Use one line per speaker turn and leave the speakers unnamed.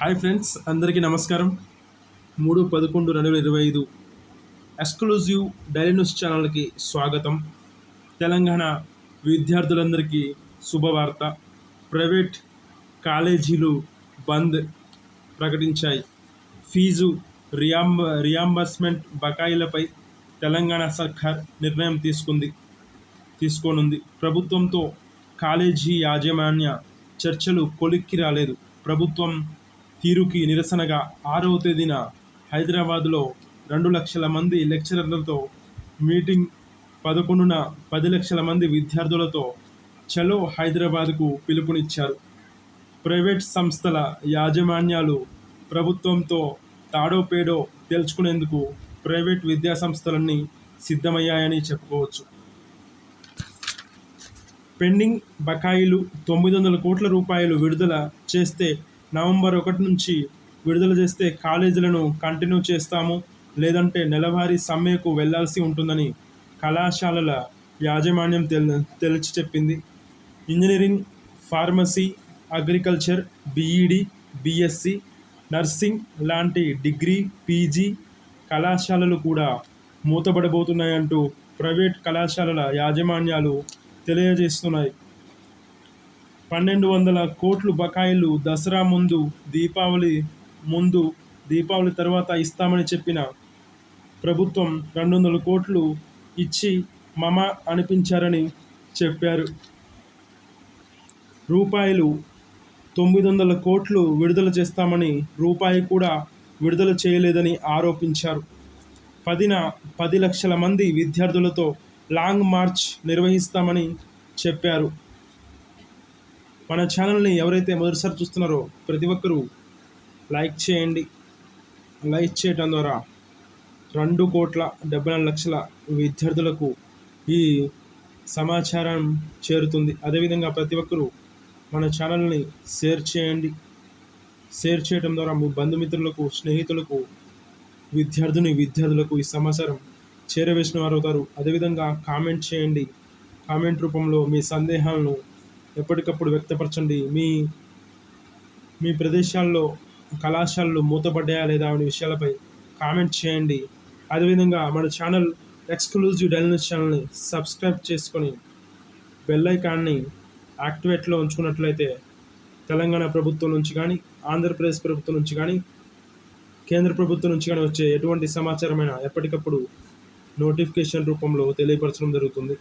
Hi friends అందరికీ నమస్కారం. మూడు పదకొండు రెండు వేల ఇరవై ఐదు ఎక్స్క్లూజివ్ డైలీ న్యూస్ ఛానల్కి స్వాగతం. తెలంగాణ విద్యార్థులందరికీ శుభవార్త. ప్రైవేట్ కాలేజీలు బంద్ ప్రకటించాయి. ఫీజు రియాంబ రియాంబర్స్మెంట్ బకాయిలపై తెలంగాణ సర్కార్ నిర్ణయం తీసుకుంది తీసుకోనుంది. ప్రభుత్వంతో కాలేజీ యాజమాన్య చర్చలు కొలిక్కి రాలేదు. ప్రభుత్వం తీరుకి నిరసనగా ఆరవ తేదీన హైదరాబాద్లో రెండు లక్షల మంది లెక్చరర్లతో మీటింగ్. పదకొండున పది లక్షల మంది విద్యార్థులతో చలో హైదరాబాద్కు పిలుపునిచ్చారు. ప్రైవేట్ సంస్థల యాజమాన్యాలు ప్రభుత్వంతో తాడో పేడో తేల్చుకునేందుకు ప్రైవేట్ విద్యా సంస్థలన్నీ సిద్ధమయ్యాయని చెప్పుకోవచ్చు. పెండింగ్ బకాయిలు తొమ్మిది వందల కోట్ల రూపాయలు విడుదల చేస్తే నవంబర్ ఒకటి నుంచి విడుదల చేస్తే కాలేజీలను కంటిన్యూ చేస్తాము. లేదంటే నెలవారీ సమ్మెకు వెళ్ళాల్సి ఉంటుందని కళాశాలల యాజమాన్యం తెల్ తెలిసి చెప్పింది. Engineering pharmacy agriculture B Ed B Sc nursing లాంటి డిగ్రీ పీజీ కళాశాలలు కూడా మూతపడబోతున్నాయంటూ ప్రైవేట్ కళాశాలల యాజమాన్యాలు తెలియజేస్తున్నాయి. పన్నెండు వందల కోట్లు బకాయిలు దసరా ముందు దీపావళి ముందు దీపావళి తర్వాత ఇస్తామని చెప్పిన ప్రభుత్వం రెండు వందల కోట్లు ఇచ్చి మమ అనిపించారని చెప్పారు. రూపాయలు తొమ్మిది వందల కోట్లు విడుదల చేస్తామని రూపాయి కూడా విడుదల చేయలేదని ఆరోపించారు. పదిన పది లక్షల మంది విద్యార్థులతో లాంగ్ మార్చ్ నిర్వహిస్తామని చెప్పారు. మన ఛానల్ని ఎవరైతే మొదటిసారి చూస్తున్నారో ప్రతి ఒక్కరూ లైక్ చేయండి. లైక్ చేయటం ద్వారా రెండు కోట్ల డెబ్బై నాలుగు లక్షల విద్యార్థులకు ఈ సమాచారం చేరుతుంది. అదేవిధంగా ప్రతి ఒక్కరూ మన ఛానల్ని షేర్ చేయండి. షేర్ చేయడం ద్వారా మీ బంధుమిత్రులకు స్నేహితులకు విద్యార్థిని విద్యార్థులకు ఈ సమాచారం చేరవేసిన వారు అవుతారు అదేవిధంగా కామెంట్ చేయండి. కామెంట్ రూపంలో మీ సందేహాలను ఎప్పటికప్పుడు వ్యక్తపరచండి. మీ మీ ప్రదేశాల్లో కళాశాలలు మూతపడ్డాయా లేదా అనే విషయాలపై కామెంట్ చేయండి. అదేవిధంగా మన ఛానల్ ఎక్స్క్లూజివ్ డైలనస్ ఛానల్ని సబ్స్క్రైబ్ చేసుకొని బెల్ ఐకాన్ని యాక్టివేట్లో ఉంచుకున్నట్లయితే తెలంగాణ ప్రభుత్వం నుంచి కానీ ఆంధ్రప్రదేశ్ ప్రభుత్వం నుంచి కానీ కేంద్ర ప్రభుత్వం నుంచి కానీ వచ్చే ఎటువంటి సమాచారమైనా ఎప్పటికప్పుడు నోటిఫికేషన్ రూపంలో తెలియపరచడం జరుగుతుంది.